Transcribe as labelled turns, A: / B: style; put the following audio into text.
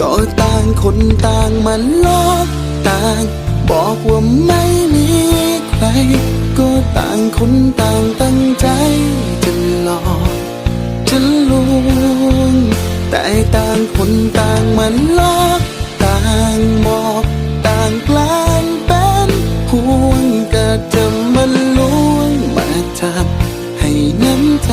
A: ก็ต่างคนต่างมันลอกต่าง บอกว่าไม่มีใคร ก็ต่างคนต่างตั้งใจจะหลอกจะลวงแต่ต่างคนต่างมันลอกต่างบอกต่างกลางเป็นห่วงก็จะมันลวงมาทำให้น้ำใจ